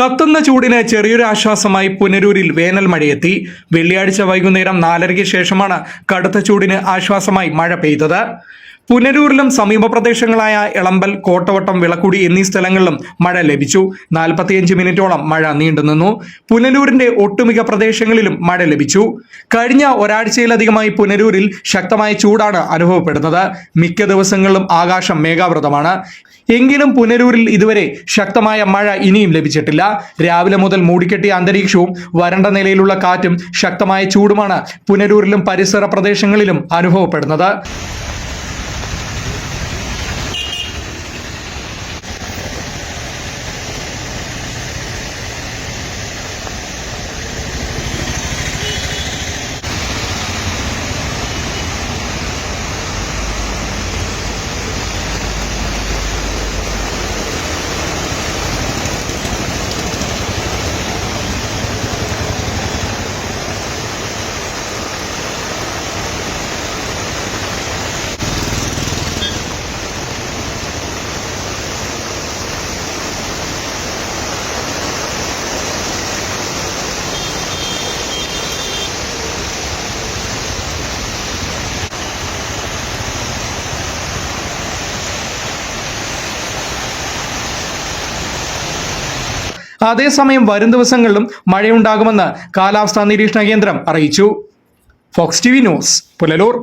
കത്തുന്ന ചൂടിന് ചെറിയൊരു ആശ്വാസമായി പുനരൂരിൽ വേനൽ മഴയെത്തി. വെള്ളിയാഴ്ച വൈകുന്നേരം നാലരയ്ക്ക് ശേഷമാണ് കടുത്ത ചൂടിന് ആശ്വാസമായി മഴ പെയ്തത്. പുനരൂരിലും സമീപ പ്രദേശങ്ങളായ എളമ്പൽ കോട്ടവട്ടം വിളക്കുടി എന്നീ സ്ഥലങ്ങളിലും മഴ ലഭിച്ചു. നാൽപ്പത്തിയഞ്ച് മിനിറ്റോളം മഴ നീണ്ടുനിന്നു പുനലൂരിന്റെ ഒട്ടുമിക്ക പ്രദേശങ്ങളിലും മഴ ലഭിച്ചു. കഴിഞ്ഞ ഒരാഴ്ചയിലധികമായി പുനരൂരിൽ ശക്തമായ ചൂടാണ് അനുഭവപ്പെടുന്നത്. മിക്ക ദിവസങ്ങളിലും ആകാശം മേഘാവൃതമാണ്. എങ്കിലും പുനരൂരിൽ ഇതുവരെ ശക്തമായ മഴ ഇനിയും ലഭിച്ചിട്ടില്ല. രാവിലെ മുതൽ മൂടിക്കെട്ടിയ അന്തരീക്ഷവും വരണ്ട നിലയിലുള്ള കാറ്റും ശക്തമായ ചൂടുമാണ് പുനരൂരിലും പരിസര പ്രദേശങ്ങളിലും അനുഭവപ്പെടുന്നത്. അതേസമയം വരും ദിവസങ്ങളിലും മഴയുണ്ടാകുമെന്ന് കാലാവസ്ഥാ നിരീക്ഷണ കേന്ദ്രം അറിയിച്ചു. Fox T V news Punalur.